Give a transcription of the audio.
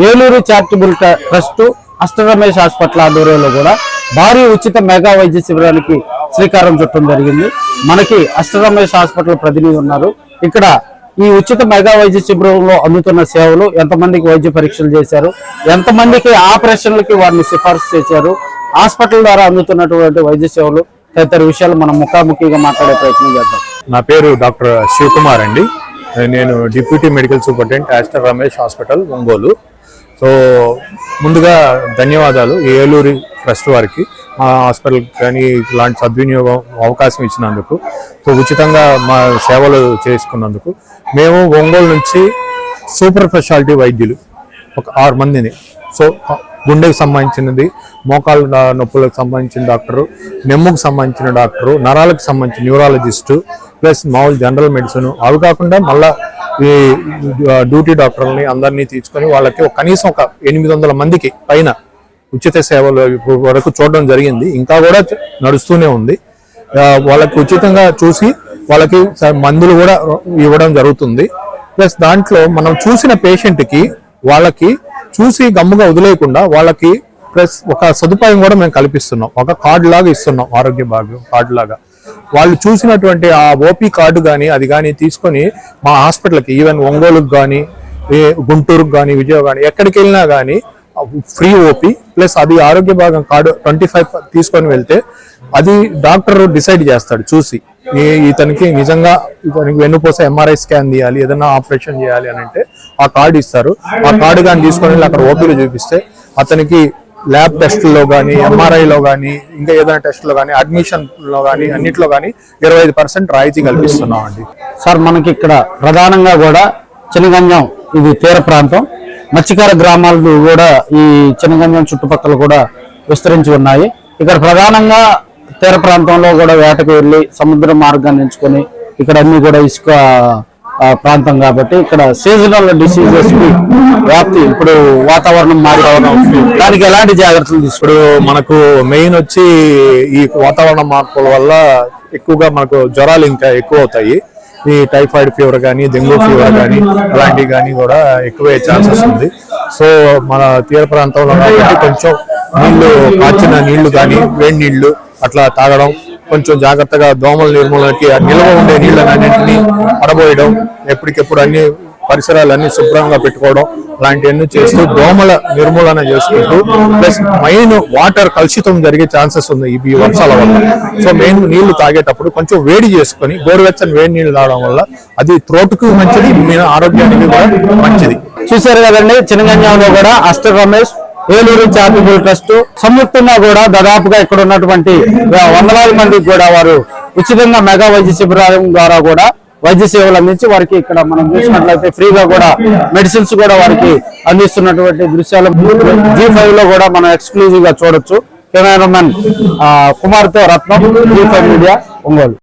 Eluru charitable ట్ర- trust అష్టరమేష్ hospital ఆధ్వర్యంలో కూడా భారీ ఉచిత మెగా వైద్య శిబిరానికి శ్రీకారం చుట్టడం జరిగింది. మనకి అష్టరమేష్ హాస్పిటల్ ప్రతినిధి ఉన్నారు. ఇక్కడ ఈ ఉచిత మెగా వైద్య శిబిరంలో అందుతున్న సేవలు ఎంతమందికి వైద్య పరీక్షలు చేశారు ఎంతమందికి ఆపరేషన్లకి వారిని సిఫార్సు చేశారు హాస్పిటల్ ద్వారా అందుతున్నటువంటి వైద్య సేవలు తదితర విషయాలు మనం ముఖాముఖిగా మాట్లాడే ప్రయత్నం చేద్దాం. నా పేరు డాక్టర్ శివకుమార్ అండి. నేను deputy medical superintendent Aster Ramesh hospital Ongole. So ముందుగా ధన్యవాదాలు ఈ ఏలూరి ట్రస్ట్ వారికి మా హాస్పిటల్ కానీ ఇలాంటి సద్వినియోగం అవకాశం ఇచ్చినందుకు సో ఉచితంగా మా సేవలు చేసుకున్నందుకు. మేము ఒంగోలు నుంచి సూపర్ స్పెషాలిటీ వైద్యులు ఒక ఆరు మందిని. సో గుండెకి సంబంధించినది మోకాలు నొప్పులకు సంబంధించిన డాక్టరు నెమ్ముకు సంబంధించిన డాక్టరు నరాలకు సంబంధించిన న్యూరాలజిస్టు ప్లస్ మామూలు జనరల్ మెడిసిన్. అవి కాకుండా మళ్ళీ ఈ డ్యూటీ డాక్టర్లని అందరినీ తీసుకొని వాళ్ళకి కనీసం ఒక ఎనిమిది వందల మందికి పైన ఉచిత సేవలు ఇప్పుడు వరకు చూడడం జరిగింది. ఇంకా కూడా నడుస్తూనే ఉంది. వాళ్ళకి ఉచితంగా చూసి వాళ్ళకి మందులు కూడా ఇవ్వడం జరుగుతుంది. ప్లస్ దాంట్లో మనం చూసిన పేషెంట్కి వాళ్ళకి చూసి గమ్ముగా వదిలేయకుండా వాళ్ళకి ప్లస్ ఒక సదుపాయం కూడా మేము కల్పిస్తున్నాం. ఒక కార్డు లాగా ఇస్తున్నాం. ఆరోగ్య భాగ్యం కార్డు లాగా. వాళ్ళు చూసినటువంటి ఆ ఓపీ కార్డు కానీ అది కానీ తీసుకొని మా హాస్పిటల్కి ఈవెన్ ఒంగోలుకు కానీ గుంటూరుకు కానీ విజయవాడ కానీ ఎక్కడికి వెళ్ళినా కానీ ఫ్రీ ఓపీ ప్లస్ అది ఆరోగ్య భాగం కార్డు ట్వంటీ ఫైవ్ తీసుకొని వెళ్తే అది డాక్టర్ డిసైడ్ చేస్తాడు చూసి ఇతనికి నిజంగా ఇతనికి వెన్నుపోస ఎంఆర్ఐ స్కాన్ తీయాలి ఏదైనా ఆపరేషన్ చేయాలి అని అంటే ఆ కార్డు ఇస్తారు. ఆ కార్డు కానీ తీసుకొని వెళ్ళి అక్కడ ఓపీలు చూపిస్తే అతనికి ల్యాబ్ టెస్ట్లో కానీ ఎంఆర్ఐలో కానీ ఇంకా ఏదైనా టెస్ట్లో కానీ అడ్మిషన్లో కానీ అన్నిట్లో కానీ ఇరవై ఐదు పర్సెంట్ రాయితీ కల్పిస్తున్నాం అండి సార్ మనకి ఇక్కడ ప్రధానంగా కూడా చినగంజం ఇది తీర ప్రాంతం. మత్స్యకార గ్రామాలు కూడా ఈ చినగంజం చుట్టుపక్కల కూడా విస్తరించి ఉన్నాయి. ఇక్కడ ప్రధానంగా తీర ప్రాంతంలో కూడా వేటకు వెళ్ళి సముద్ర మార్గాన్ని ఎంచుకొని ఇక్కడ అన్ని కూడా ఇసుక ప్రాంతం కాబట్టి ఇక్కడ సీజనల్ డిసీజెస్కి వ్యాప్తి ఇప్పుడు వాతావరణం మారిపోవడం. దానికి ఎలాంటి జాగ్రత్తలు తీసుకుంటారు? ఇప్పుడు మనకు మెయిన్ వచ్చి ఈ వాతావరణ మార్పుల వల్ల ఎక్కువగా మనకు జ్వరాలు ఇంకా ఎక్కువ అవుతాయి. ఈ టైఫాయిడ్ ఫీవర్ కానీ డెంగ్యూ ఫీవర్ కానీ అలాంటివి కానీ కూడా ఎక్కువే ఛాన్సెస్ ఉంది. సో మన తీర ప్రాంతంలో కాబట్టి కొంచెం నీళ్ళు కాచిన నీళ్ళు కానీ వేడి నీళ్ళు అట్లా తాగడం కొంచెం జాగ్రత్తగా దోమల నిర్మూలనకి నిల్వ ఉండే నీళ్ళన్నింటినీ పడబోయడం ఎప్పటికెప్పుడు అన్ని పరిసరాలన్నీ శుభ్రంగా పెట్టుకోవడం లాంటివన్నీ చేస్తూ దోమల నిర్మూలన చేసుకుంటూ ప్లస్ మెయిన్ వాటర్ కలుషితం జరిగే ఛాన్సెస్ ఉంది ఈ వర్షాల వల్ల. సో మెయిన్ నీళ్ళు తాగేటప్పుడు కొంచెం వేడి చేసుకొని గోరువెచ్చని వేడి నీళ్ళు తాగడం వల్ల అది త్రోటుకు మంచిది మీ ఆరోగ్యానికి కూడా మంచిది. చూశారు కదండి చినగంజంలో కూడా అష్ట రమేష్ ఏలూరు చారిటబుల్ ట్రస్ట్ సంయుక్తంగా కూడా దాదాపుగా ఇక్కడ ఉన్నటువంటి వందలాది మందికి కూడా వారు ఉచితంగా మెగా వైద్య శిబిరం ద్వారా కూడా వైద్య సేవలు అందించి వారికి ఇక్కడ మనం చూసినట్లయితే ఫ్రీగా కూడా మెడిసిన్స్ కూడా వారికి అందిస్తున్నటువంటి దృశ్యాలు జీ ఫైవ్లో కూడా మనం ఎక్స్క్లూజివ్గా చూడొచ్చు. కెమెరామెన్ కుమార్తో Ratnam G five media Ongole.